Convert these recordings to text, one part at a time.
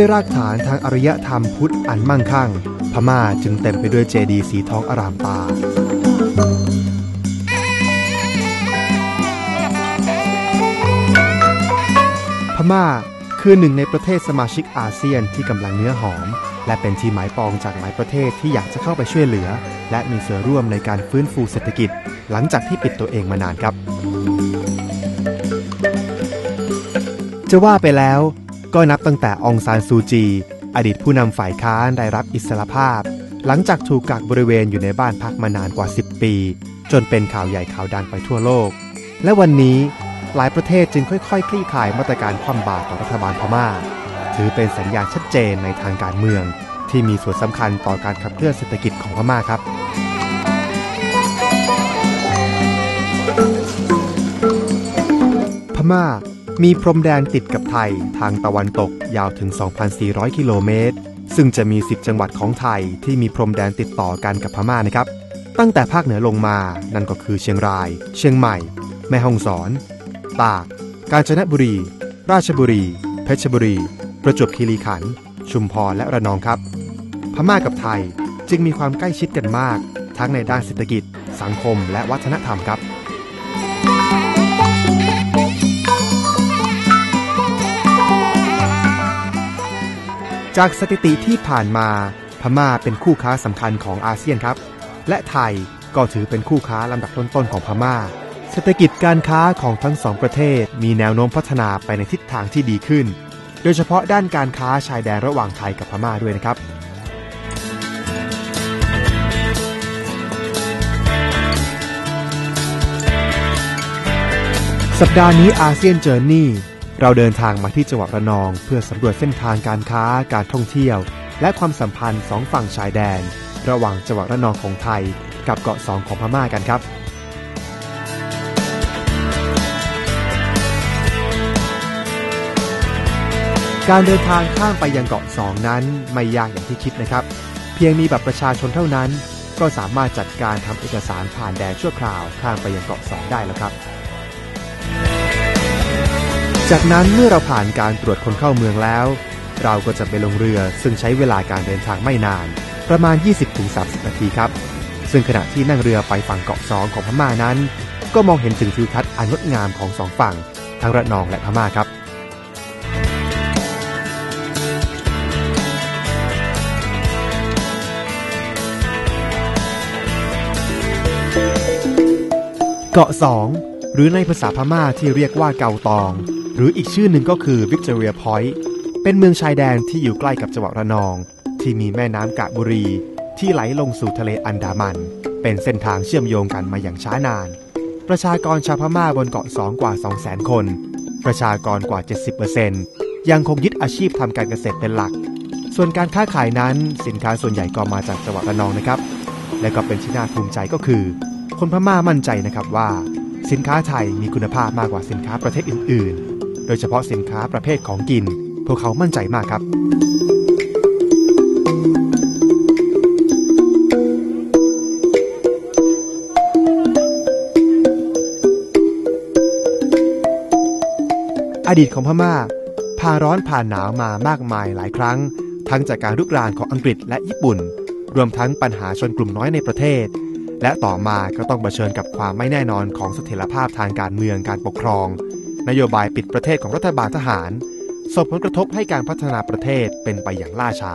ด้วยรากฐานทางอารยธรรมพุทธอันมั่งคั่ง พม่าจึงเต็มไปด้วยเจดีย์สีทองอารามตา พม่าคือหนึ่งในประเทศสมาชิกอาเซียนที่กำลังเนื้อหอม และเป็นที่หมายปองจากหลายประเทศที่อยากจะเข้าไปช่วยเหลือ และมีส่วนร่วมในการฟื้นฟูเศรษฐกิจ หลังจากที่ปิดตัวเองมานานครับ จะว่าไปแล้ว ก็นับตั้งแต่องซานซูจี อดีตผู้นำฝ่ายค้านได้รับอิสรภาพ หลังจากถูกกักบริเวณอยู่ในบ้านพักมานานกว่า 10 ปี จนเป็นข่าวใหญ่ข่าวดังไปทั่วโลก และวันนี้หลายประเทศจึงค่อยๆคลี่คลายมาตรการคว่ำบาตรต่อรัฐบาลพม่า ถือเป็นสัญญาณชัดเจนในทางการเมือง ที่มีส่วนสำคัญต่อการขับเคลื่อนเศรษฐกิจของพม่าครับพม่า มีพรมแดนติดกับไทยทางตะวันตกยาวถึง 2,400 กิโลเมตร ซึ่งจะมี 10 จังหวัดของไทยที่มีพรมแดนติดต่อกันกับพม่านะครับ ตั้งแต่ภาคเหนือลงมานั่นก็คือเชียงราย เชียงใหม่ แม่ฮ่องสอน ตาก กาญจนบุรี ราชบุรี เพชรบุรี ประจวบคีรีขันธ์ชุมพรและระนองครับ พม่ากับไทยจึงมีความใกล้ชิดกันมาก ทั้งในด้านเศรษฐกิจ สังคม และวัฒนธรรมครับ จากสถิติที่ผ่านมาพม่าเป็นคู่ค้าสำคัญของอาเซียนครับ และไทยก็ถือเป็นคู่ค้าลำดับต้นๆของพม่า เศรษฐกิจการค้าของทั้งสองประเทศมีแนวโน้มพัฒนาไปในทิศทางที่ดีขึ้น โดยเฉพาะด้านการค้าชายแดนระหว่างไทยกับพม่าด้วยนะครับสัปดาห์นี้อาเซียนเจอร์นี่ เราเดินทางมาที่จังหวัดระนอง เพื่อสำรวจเส้นทางการค้า การท่องเที่ยว และความสัมพันธ์สองฝั่งชายแดน ระหว่างจังหวัดระนองของไทย กับเกาะสองของพม่ากันครับการเดินทางข้ามไปยังเกาะสองนั้นไม่ยากอย่างที่คิดนะครับ เพียงมีบัตรประชาชนเท่านั้น ก็สามารถจัดการทำเอกสารผ่านแดนชั่วคราวข้ามไปยังเกาะสองได้แล้วครับ จากนั้นเมื่อเราผ่านการตรวจคนเข้าเมืองแล้ว เราก็จะไปลงเรือซึ่งใช้เวลาการเดินทางไม่นาน ประมาณ 20-30 นาทีครับ ซึ่งขณะที่นั่งเรือไปฝั่งเกาะสองของพม่านั้น ก็มองเห็นถึงทิวทัศน์อันงดงามของสองฝั่ง ทั้งระนองและพม่าครับเกาะสองหรือในภาษาพม่าที่เรียกว่าเกาตอง หรืออีกชื่อหนึ่งก็คือวิกตอเรียพอยต์เป็นเมืองชายแดนที่อยู่ใกล้กับจังหวัดระนอง ที่มีแม่น้ำกะบุรี ที่ไหลลงสู่ทะเลอันดามัน เป็นเส้นทางเชื่อมโยงกันมาอย่างช้านาน ประชากรชาวพม่าบนเกาะสองกว่า 200,000 คน ประชากรกว่า 70%ยังคงยึดอาชีพทำการเกษตรเป็นหลัก ส่วนการค้าขายนั้นสินค้าส่วนใหญ่ก็มาจากจังหวัดระนองนะครับ และก็เป็นที่น่าภูมิใจก็คือ คนพม่ามั่นใจนะครับว่า สินค้าไทยมีคุณภาพมากกว่าสินค้าประเทศอื่นๆ ดยเฉพาะสินค้าประเภทของกิน พวกเขามั่นใจมากครับ อดีตของพม่าผ่าร้อนผ่านหนาวมามากมายหลายครั้ง ทั้งจากการรุกรานของอังกฤษและญี่ปุ่น รวมทั้งปัญหาชนกลุ่มน้อยในประเทศ และต่อมาก็ต้องเผชิญกับความไม่แน่นอนของเสถียรภาพทางการเมืองการปกครอง นโยบายปิดประเทศของรัฐบาลทหารส่งผลกระทบให้การพัฒนาประเทศเป็นไปอย่างล่าช้า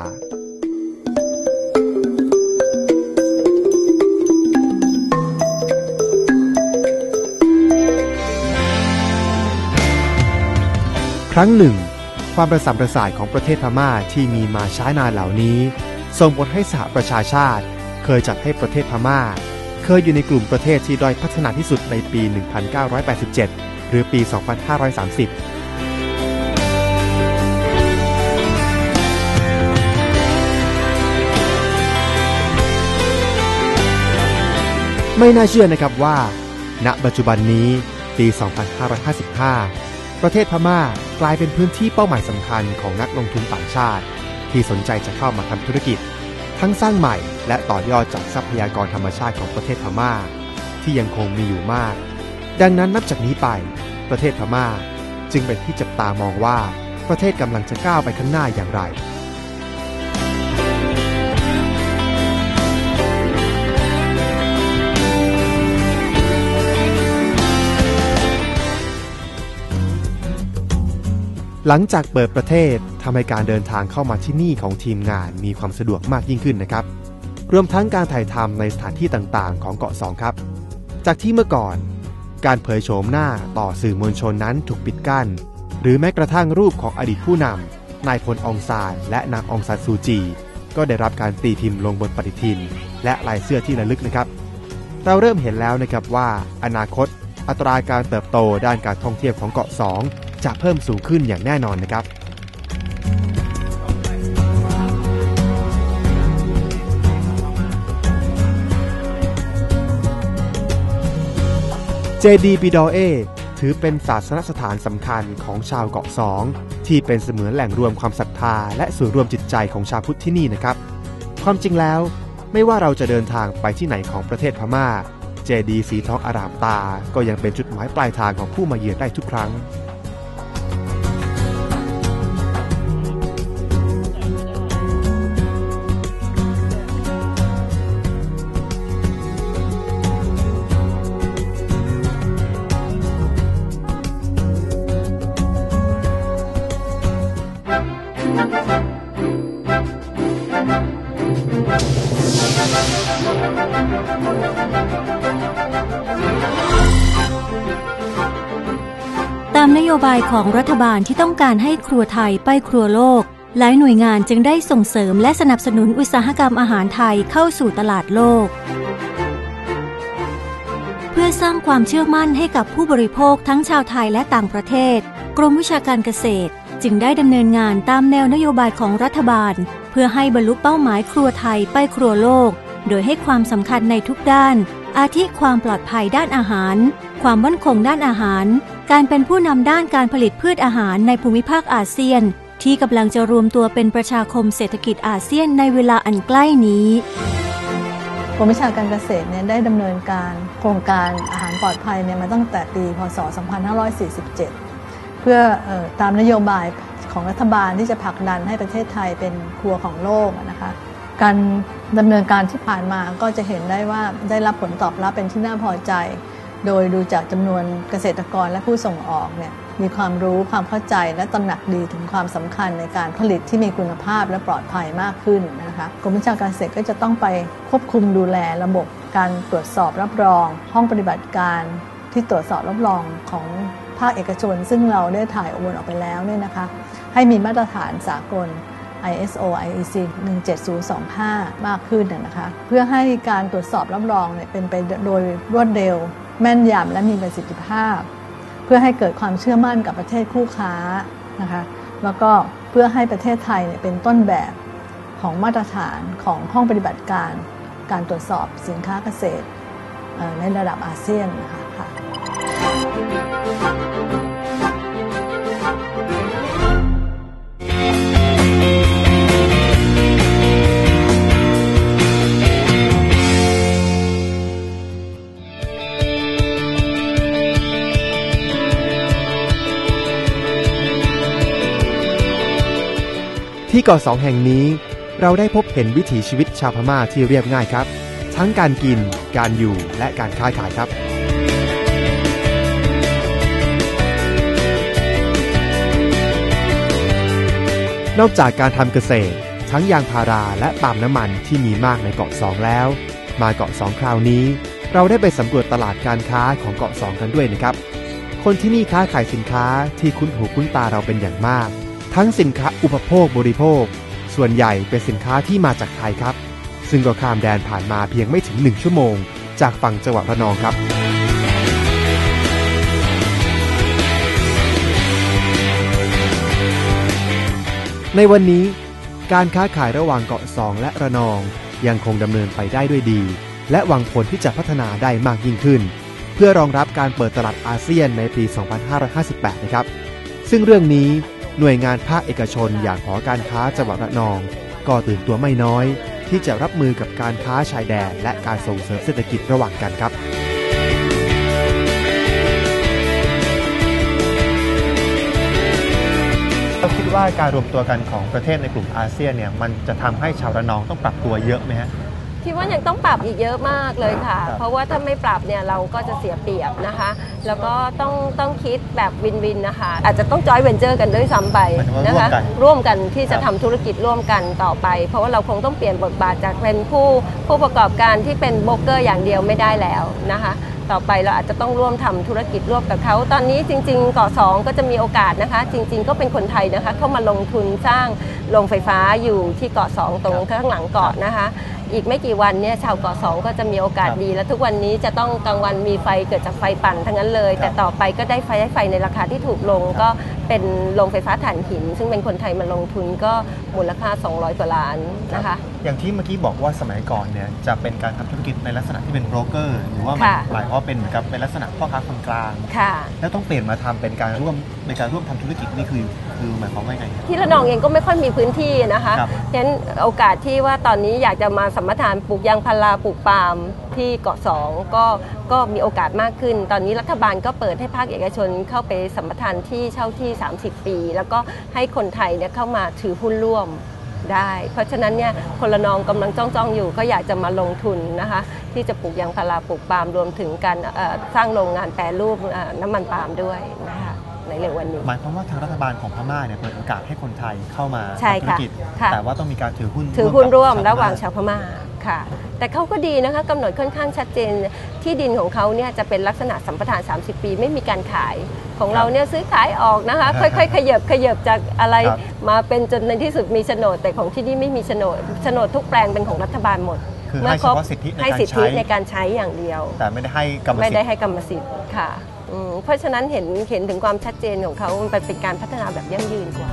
ครั้งหนึ่ง ความประสามประสานของประเทศพม่าที่มีมาช้านานเหล่านี้ส่งผลให้สหประชาชาติ เคยจัดให้ประเทศพม่า เคยอยู่ในกลุ่มประเทศที่ด้อยพัฒนาที่สุดในปี 1987 รือปี 2530ไม่น่าเชื่อนะครับว่า ณ ปัจจุบันนี้ ปี 2555 ประเทศพม่ากลายเป็นพื้นที่เป้าหมายสำคัญของนักลงทุนต่างชาติ ที่สนใจจะเข้ามาทำธุรกิจ ทั้งสร้างใหม่และต่อยอดจากทรัพยากรธรรมชาติของประเทศพม่า ที่ยังคงมีอยู่มาก ดังนั้นนับจากนี้ไป ประเทศพม่าจึงเป็นที่จับตามองว่าประเทศกำลังจะก้าวไปข้างหน้าอย่างไร หลังจากเปิดประเทศทำให้การเดินทางเข้ามาที่นี่ของทีมงานมีความสะดวกมากยิ่งขึ้นนะครับ รวมทั้งการถ่ายทำในสถานที่ต่างๆ ของเกาะสองครับ จากที่เมื่อก่อน การเผยโฉมหน้าต่อสื่อมวลชนนั้นถูกปิดกั้น หรือแม้กระทั่งรูปของอดีตผู้นำนายพลองซานและนางองซานซูจี ก็ได้รับการตีพิมพ์ลงบนปฏิทิน และลายเสื้อที่ระลึกนะครับ เราเริ่มเห็นแล้วนะครับว่า อนาคต อัตราการเติบโตด้านการท่องเที่ยวของเกาะสองจะเพิ่มสูงขึ้นอย่างแน่นอนนะครับ เจดีปิดอเอถือเป็นศาสนสถานสำคัญของชาวเกาะสองที่เป็นเสมือนแหล่งรวมความศรัทธา และส่วนรวมจิตใจของชาวพุทธที่นี่นะครับ ความจริงแล้ว ไม่ว่าเราจะเดินทางไปที่ไหนของประเทศพม่า เจดีสีทองอารามตา ก็ยังเป็นจุดหมายปลายทางของผู้มาเยือนได้ทุกครั้ง ตามนโยบายของรัฐบาลที่ต้องการให้ครัวไทยไปครัวโลก หลายหน่วยงานจึงได้ส่งเสริมและสนับสนุนอุตสาหกรรมอาหารไทยเข้าสู่ตลาดโลก เพื่อสร้างความเชื่อมั่นให้กับผู้บริโภคทั้งชาวไทยและต่างประเทศ กรมวิชาการเกษตร จึงได้ดำเนินงานตามแนวนโยบายของรัฐบาล พื่อให้บรรลุเป้าหมายครัวไทยไปครัวโลก โดยให้ความสำคัญในทุกด้าน อาทิความปลอดภัยด้านอาหาร ความมั่นคงด้านอาหาร การเป็นผู้นำด้านการผลิตพืชอาหารในภูมิภาคอาเซียน ที่กำลังจะรวมตัวเป็นประชาคมเศรษฐกิจอาเซียนในเวลาอันใกล้นี้กรมวิชาการเกษตรเนี่ยได้ดำเนินการโครงการอาหารปลอดภัยเนี่ยมาตั้งแต่ปี พศ 2547 เพื่อออตามนโยบาย ของรัฐบาลที่จะผลักดันให้ประเทศไทยเป็นครัวของโลกนะคะการดำเนินการที่ผ่านมาก็จะเห็นได้ว่าได้รับผลตอบรับเป็นที่น่าพอใจ โดยดูจากจำนวนเกษตรกรและผู้ส่งออกเนี่ยมีความรู้ความเข้าใจและตระหนักดีถึงความสำคัญในการผลิตที่มีคุณภาพและปลอดภัยมากขึ้นนะคะกรมวิชาการเกษตรก็จะต้องไปควบคุมดูแลระบบการตรวจสอบรับรอง ห้องปฏิบัติการ ที่ตรวจสอบรับรองของภาคเอกชน ซึ่งเราได้ถ่ายโอนออกไปแล้วเนี่ยนะคะให้มีมาตรฐานสากล ISO IEC 17025 มากขึ้นนะคะเพื่อให้การตรวจสอบรับรองเนี่ยเป็นไปโดยรวดเร็ว แม่นยำและมีประสิทธิภาพ เพื่อให้เกิดความเชื่อมั่นกับประเทศคู่ค้านะคะแล้วก็เพื่อให้ประเทศไทยเนี่ยเป็นต้นแบบของมาตรฐานของห้องปฏิบัติการ การตรวจสอบสินค้าเกษตรในระดับอาเซียนนะคะค่ะ ที่เกาะสองแห่งนี้เราได้พบเห็นวิถีชีวิตชาวพม่าที่เรียบง่ายครับ ทั้งการกิน การอยู่และการค้าขายครับ นอกจากการทำเกษตร ทั้งยางพาราและปาล์มน้ำมันที่มีมากในเกาะสองแล้ว มาเกาะสองคราวนี้ เราได้ไปสำรวจตลาดการค้าของเกาะสองกันด้วยนะครับ คนที่นี่ค้าขายสินค้าที่คุ้นหูคุ้นตาเราเป็นอย่างมาก ทั้งสินค้าอุปโภคบริโภค ส่วนใหญ่เป็นสินค้าที่มาจากไทยครับ ซึ่งก็ข้ามแดนผ่านมาเพียงไม่ถึง 1 ชั่วโมง จากฝั่งจังหวัดระนองครับ ในวันนี้การค้าขายระหว่างเกาะสองและระนองยังคงดำเนินไปได้ด้วยดี และหวังผลที่จะพัฒนาได้มากยิ่งขึ้น เพื่อรองรับการเปิดตลาดอาเซียนในปี 2558 นะครับ ซึ่งเรื่องนี้หน่วยงานภาคเอกชนอย่างหอการค้าจังหวัดระนอง ก็ตื่นตัวไม่น้อย ที่จะรับมือกับการค้าชายแดนและการส่งเสริมเศรษฐกิจระหว่างกันครับ ว่าการรวมตัวกันของประเทศในกลุ่มอาเซียนเนี่ยมันจะทำให้ชาวระนองต้องปรับตัวเยอะไหมฮะ คิดว่ายังต้องปรับอีกเยอะมากเลยค่ะ ครับ เพราะว่าถ้าไม่ปรับเนี่ยเราก็จะเสียเปรียบนะคะ แล้วก็ต้องต้องคิดแบบวินวินนะคะ อาจจะต้องจอยเวนเจอร์กันด้วยซ้ำไปหมายถึงว่านะร่วคะมกันร่วมกันที่จะครัทำบ ธุรกิจร่วมกันต่อไป เพราะว่าเราคงต้องเปลี่ยนบทบาทจากเป็นผู้ผู้ประกอบการที่เป็นโบรกเกอร์อย่างเดียวไม่ได้แล้วนะคะ ต่อไปเราอาจจะต้องร่วมทำธุรกิจร่วมกับเขา ตอนนี้จริงๆเกาะสองก็จะมีโอกาสนะคะ จริง ๆ ก็เป็นคนไทยนะคะ เข้ามาลงทุนสร้างโรงไฟฟ้าอยู่ที่เกาะสองตรงข้างหลังเกาะนะคะ อีกไม่กี่วันเนี่ยชาวเกาะสองก็จะมีโอกาสครับดี และทุกวันนี้จะต้องกลางวันมีไฟเกิดจากไฟปั่นทั้งนั้นเลยครับแต่ต่อไปก็ได้ไฟได้ไฟในราคาที่ถูกลงก็ เป็นโรงไฟฟ้าถ่านหิน ซึ่งเป็นคนไทยมาลงทุนก็มูลค่า 200 กว่าล้านนะคะ อย่างที่เมื่อกี้บอกว่าสมัยก่อนเนี่ยจะเป็นการทำธุรกิจในลักษณะที่เป็นโบรกเกอร์ หรือว่ามันค่ะหมายความว่าเป็นเหมือนกับเป็นลักษณะพ่อค้าคนกลาง ค่ะ แล้วต้องเปลี่ยนมาทำเป็นการร่วมในการร่วมทำธุรกิจนี่คือคือหมายความว่าไงครับที่ระนองเองก็ไม่ค่อยมีพื้นที่นะคะครับฉะนั้นโอกาสที่ว่าตอนนี้อยากจะมาสัมปทานปลูกยางพาราปลูกปาล์ม ที่เกาะสองก็ก็มีโอกาสมากขึ้น ตอนนี้รัฐบาลก็เปิดให้ภาคเอกชนเข้าไปสัมปทานที่เช่าที่ 30 ปี แล้วก็ให้คนไทยเนี่ยเข้ามาถือหุ้นร่วมได้ เพราะฉะนั้นเนี่ยคนละนองกำลังจ้องๆอยู่ ก็อยากจะมาลงทุนนะคะที่จะปลูกยางพาราปลูกปาล์มรวมถึงการเอ่อสร้างโรงงานแปรรูปเอ่อน้ำมันปาล์มด้วยนะคะในเร็ววันนี้หมายความว่าทางรัฐบาลของพม่าเนี่ยเปิดโอกาสให้คนไทยเข้ามาใช่ทำธุรค่ะกิจค่ะแต่ว่าต้องมีการถือหุ้นถือหุ้นร่วมกับระหว่างชชาวพม่า ค่ะ แต่เขาก็ดีนะคะกำหนดค่อนข้างชัดเจนที่ดินของเขาเนี่ยจะเป็นลักษณะสัมปทาน 30 ปี ไม่มีการขายของเราเนี่ยซื้อขายออกนะคะ ค่อยๆ ขยับขยับจากอะไรครับ มาเป็นจนในที่สุดมีโฉนด แต่ของที่นี่ไม่มีโฉนดโฉนดทุกแปลงเป็นของรัฐบาลหมดคือเมื่ให้อเฉครบพาะสิทธิในให้การสิทธิใช้ ในการใช้อย่างเดียว แต่ไม่ได้ให้กรรมไม่สิทได้ธิ์ ให้กรรมสิทธิ์ค่ะอืมเพราะฉะนั้นเห็นเห็นถึงความชัดเจนของเขามันเป็นการพัฒนาแบบยั่งยืนกว่า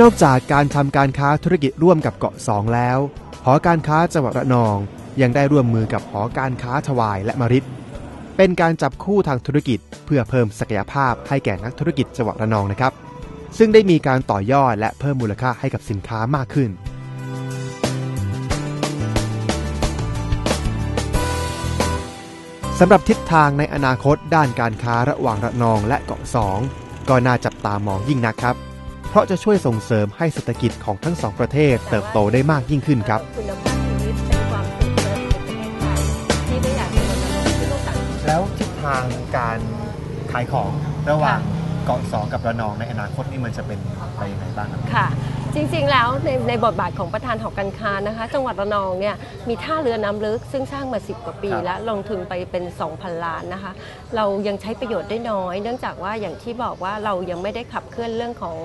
นอกจากการทำการค้าธุรกิจร่วมกับเกาะสองแล้ว หอการค้าจังหวัดระนองยังได้ร่วมมือกับหอการค้าถวายและมริดเป็นการจับคู่ทางธุรกิจเพื่อเพิ่มศักยภาพให้แก่นักธุรกิจจังหวัดระนองนะครับ ซึ่งได้มีการต่อยอดและเพิ่มมูลค่าให้กับสินค้ามากขึ้น สำหรับทิศทางในอนาคตด้านการค้าระหว่างระนองและเกาะสองก็น่าจับตามองยิ่งนักครับ เพราะจะช่วยส่งเสริมให้เศรษฐกิจของทั้งสองประเทศเติบโตได้มากยิ่งขึ้นครับ คุณภาพชีวิตเป็นความสุขในประเทศไทยที่ไม่อยากจะรณรงค์ที่ต้องการแล้วทิศทางการขายของระหว่างเกาะสองกับระนองในอนาคตนี่มันจะเป็นไปยังไงบ้างครับ ค่ะ จริงๆ แล้วในในบทบาทของประธานหอการค้านะคะ จังหวัดระนองเนี่ยมีท่าเรือน้ำลึกซึ่งสร้างมา 10 กว่าปีครับแล้วลงทุนไปเป็น 2,000 ล้านนะคะ เรายังใช้ประโยชน์ได้น้อย เนื่องจากว่าอย่างที่บอกว่าเรายังไม่ได้ขับเคลื่อนเรื่องของ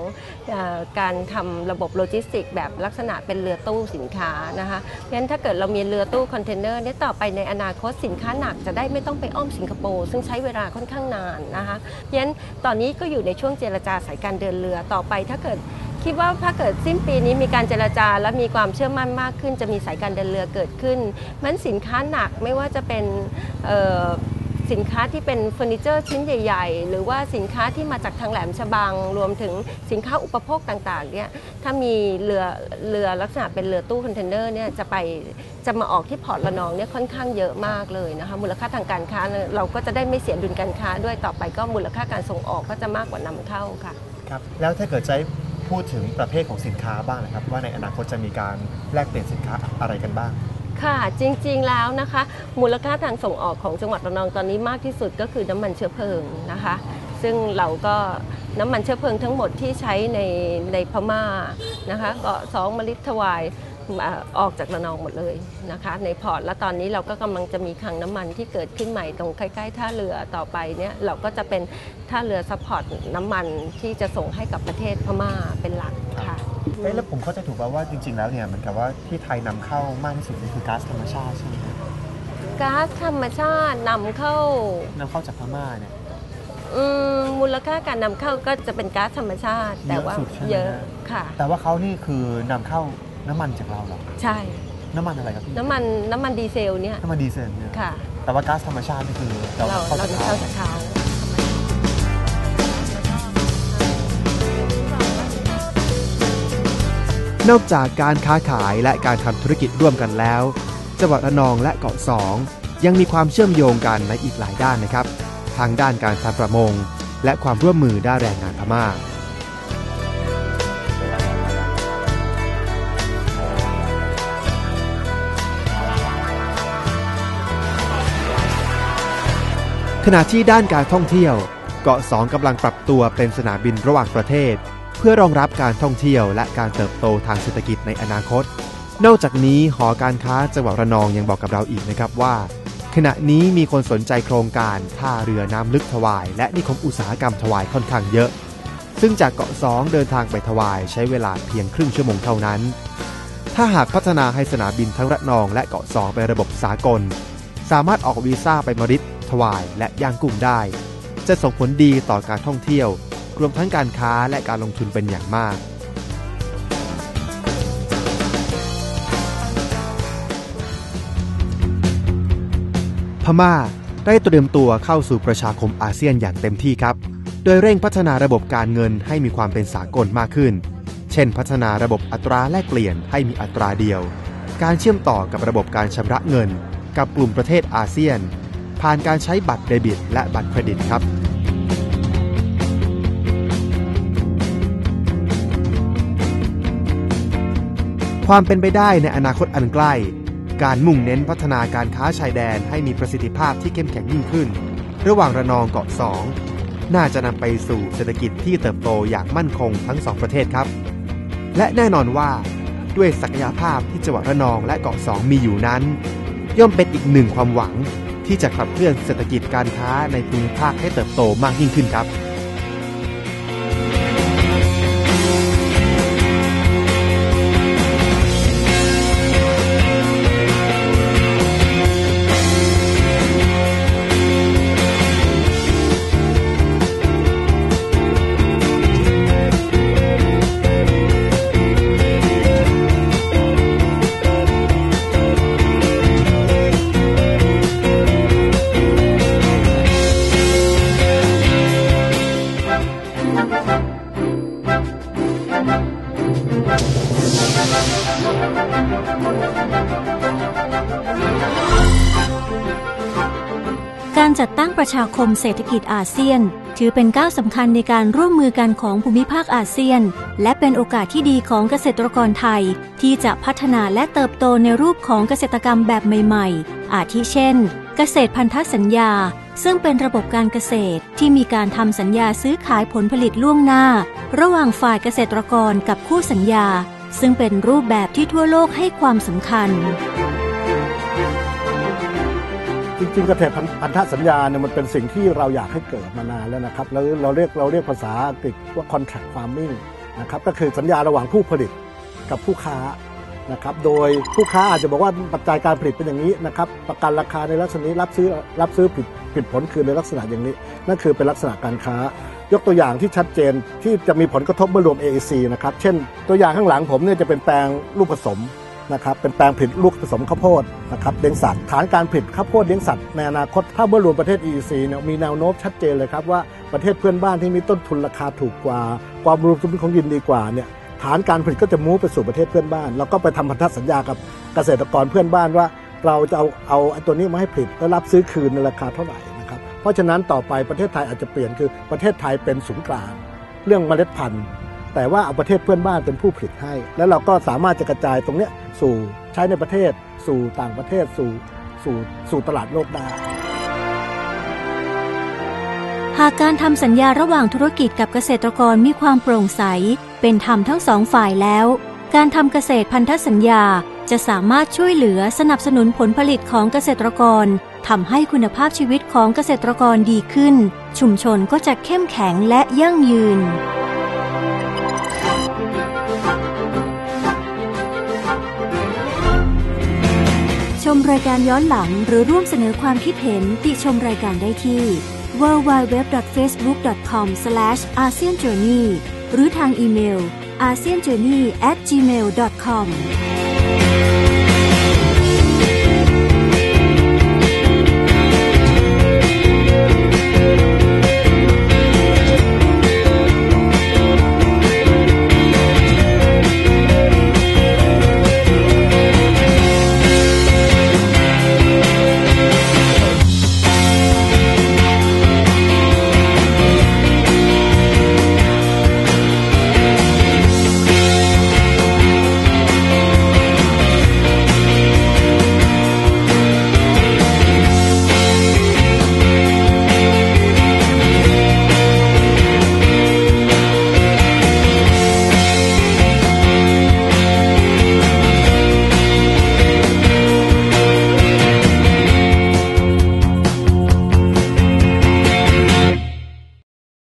เออการทำระบบโลจิสติกส์แบบลักษณะเป็นเรือตู้สินค้านะคะเพราะฉะนั้นถ้าเกิดเรามีเรือตู้คอนเทนเนอร์เนี่ยต่อไปในอนาคตสินค้าหนักจะได้ไม่ต้องไปอ้อมสิงคโปร์ซึ่งใช้เวลาค่อนข้างนานนะคะเพราะฉะนั้นตอนนี้ก็อยู่ในช่วงเจรจาสายการเดินเรือต่อไปถ้าเกิด คิดว่าถ้าเกิดสิ้นปีนี้มีการเจรจาและมีความเชื่อมั่นมากขึ้น จะมีสายการเดินเรือเกิดขึ้นมันสินค้าหนักไม่ว่าจะเป็นสินค้าที่เป็นเฟอร์นิเจอร์ชิ้นใหญ่ ๆ หรือว่าสินค้าที่มาจากทางแหลมฉบัง รวมถึงสินค้าอุปโภคต่างๆเนี่ยถ้ามีเรือเรือลักษณะเป็นเรือตู้คอนเทนเนอร์เนี่ยจะไปจะมาออกที่พอร์ตระนองเนี่ยค่อนข้างเยอะมากเลยนะคะมูลค่าทางการค้าเราก็จะได้ไม่เสียดุลการค้าด้วยต่อไปก็มูลค่าการส่งออกก็จะมากกว่านำเข้าค่ะครับแล้วถ้าเกิดใจะ พูดถึงประเภทของสินค้าบ้างนะครับ ว่าในอนาคตจะมีการแลกเปลี่ยนสินค้าอะไรกันบ้าง ค่ะจริงๆแล้วนะคะ มูลค่าทางส่งออกของจังหวัดระนองตอนนี้มากที่สุดก็คือน้ำมันเชื้อเพลิงนะคะ ซึ่งเราก็น้ำมันเชื้อเพลิงทั้งหมดที่ใช้ในในพม่านะคะ ก็สองมลิตถวาย อ่าออกจากระนองหมดเลยนะคะในพอร์ต และตอนนี้เราก็กำลังจะมีคลังน้ำมันที่เกิดขึ้นใหม่ตรงใกล้ๆท่าเรือต่อไปเนี่ยเราก็จะเป็นท่าเรือซัพพอร์ตน้ำมันที่จะส่งให้กับประเทศพม่าเป็นหลักค่ะเอ๊ะแล้วผมเข้าใจถูกป่าว่าจริง ๆ แล้วเนี่ยเหมือนกับว่าที่ไทยนำเข้ามากที่สุดนี่คือก๊าซธรรมชาติใช่ไหมครับก๊าซธรรมชาตินำเข้านำเข้าจากพม่าเนี่ยอืมมูลค่าการนำเข้าก็จะเป็นก๊าซธรรมชาติ แต่ว่าเยอะสุดใช่ไหมเยอะฮะค่ะ แต่ว่าเขานี่คือนำเข้า น้ำมันจากเราเหรอ ใช่ น้ำมันอะไรครับพี่น้ำมันน้ำมันดีเซลเนี่ย น้ำมันดีเซลเนี่ยค่ะ แต่ว่าก๊าซธรรมชาตินี่คือเราเราเข้าเราจากจะเขาเข้าจากเขานอกจากการค้าขายและการทำธุรกิจร่วมกันแล้ว จังหวัดระนองและเกาะสองยังมีความเชื่อมโยงกันในอีกหลายด้านนะครับ ทางด้านการทำประมง และความร่วมมือด้านแรงงานพม่า ขณะที่ด้านการท่องเที่ยว เกาะสองกำลังปรับตัวเป็นสนามบินระหว่างประเทศ เพื่อรองรับการท่องเที่ยวและการเติบโตทางเศรษฐกิจในอนาคต นอกจากนี้หอการค้าจังหวัดระนองยังบอกกับเราอีกนะครับว่า ขณะนี้มีคนสนใจโครงการท่าเรือน้ำลึกถวาย และนิคมอุตสาหกรรมถวายค่อนข้างเยอะ ซึ่งจากเกาะสองเดินทางไปถวายใช้เวลาเพียงครึ่งชั่วโมงเท่านั้น ถ้าหากพัฒนาให้สนามบินทั้งระนองและเกาะสองเป็นระบบสากล สามารถออกวีซ่าไปมาริด ถวายและย่างกุ้งได้ จะส่งผลดีต่อการท่องเที่ยว รวมทั้งการค้าและการลงทุนเป็นอย่างมาก พม่าได้เตรียมตัวเข้าสู่ประชาคมอาเซียนอย่างเต็มที่ครับ โดยเร่งพัฒนาระบบการเงินให้มีความเป็นสากลมากขึ้น เช่น พัฒนาระบบอัตราแลกเปลี่ยนให้มีอัตราเดียว การเชื่อมต่อกับระบบการชำระเงิน กับกลุ่มประเทศอาเซียน ผ่านการใช้บัตรเดบิต และบัตรเครดิตครับความเป็นไปได้ในอนาคตอันใกล้ การมุ่งเน้นพัฒนาการค้าชายแดนให้มีประสิทธิภาพที่เข้มแข็งยิ่งขึ้น ระหว่างระนองเกาะสองน่าจะนำไปสู่เศรษฐกิจที่เติบโตอย่างมั่นคงทั้งสองประเทศครับ และแน่นอนว่าด้วยศักยภาพที่จังหวัดระนองและเกาะสองมีอยู่นั้น ย่อมเป็นอีกหนึ่งความหวัง ที่จะขับเคลื่อนเศรษฐกิจการค้าในภูมิภาคให้เติบโตมากยิ่งขึ้นครับ ชาคมเศรษฐกิจอาเซียน ถือเป็นก้าวสำคัญในการร่วมมือกันของภูมิภาคอาเซียน และเป็นโอกาสที่ดีของเกษตรกรไทย ที่จะพัฒนาและเติบโตในรูปของเกษตรกรรมแบบใหม่ๆ อาทิเช่น เกษตรพันธสัญญา ซึ่งเป็นระบบการเกษตรที่มีการทำสัญญาซื้อขายผลผลิตล่วงหน้า ระหว่างฝ่ายเกษตรกรกับคู่สัญญา ซึ่งเป็นรูปแบบที่ทั่วโลกให้ความสำคัญ จริงๆเกษตรพันธสัญญาเนี่ยมันเป็นสิ่งที่เราอยากให้เกิดมานานแล้วนะครับแล้วเราเรียกเราเรียกภาษาอังกฤษว่า contract farming นะครับก็คือสัญญาระหว่างผู้ผลิตกับผู้ค้านะครับโดยผู้ค้าอาจจะบอกว่าปัจจัยการผลิตเป็นอย่างนี้นะครับประกันราคาในลักษณะนี้รับซื้อรับซื้อผิดผิดผลคืนในลักษณะอย่างนี้ นั่นคือเป็นลักษณะการค้า ยกตัวอย่างที่ชัดเจนที่จะมีผลกระทบเมื่อรวม AAC นะครับเช่นตัวอย่างข้างหลังผมเนี่ยจะเป็นแปลงลูกผสม นะครับเป็นแปลงผลิตลูกผสมข้าวโพดนะครับเลี้ยงสัตว์ฐานการผลิตข้าวโพดเลี้ยงสัตว์ในอนาคตถ้าเมื่อรวมประเทศ EEC เนี่ยมีแนวโน้มชัดเจนเลยครับว่าประเทศเพื่อนบ้านที่มีต้นทุนราคาถูกกว่า ความรวมสมดุลของดินดีกว่าเนี่ยฐานการผลิตก็จะมูฟไปสู่ประเทศเพื่อนบ้าน แล้วก็ไปทำพันธสัญญากับเกษตรกรเพื่อนบ้านว่า เราจะเอาเอาตัวนี้มาให้ผลิตแล้วรับซื้อคืนในราคาเท่าไหร่นะครับเพราะฉะนั้นต่อไปประเทศไทยอาจจะเปลี่ยนคือประเทศไทยเป็นศูนย์กลาง เรื่องเมล็ดพันธุ์ แต่ว่าเอาประเทศเพื่อนบ้านเป็นผู้ผลิตให้ แล้วเราก็สามารถจะกระจายตรงเนี้ยสู่ใช้ในประเทศ สู่ต่างประเทศสู่สู่สู่ตลาดโลกได้หากการทำสัญญาระหว่างธุรกิจกับเกษตรกรมีความโปร่งใส เป็นธรรมทั้งสองฝ่ายแล้ว การทำเกษตรพันธสัญญาจะสามารถช่วยเหลือสนับสนุนผลผลิตของเกษตรกรทำให้คุณภาพชีวิตของเกษตรกรดีขึ้น ชุมชนก็จะเข้มแข็งและยั่งยืน รายการย้อนหลังหรือร่วมเสนอความคิดเห็นติชมรายการได้ที่ www.facebook.com/asianjourney หรือทางอีเมล asianjourney@gmail.com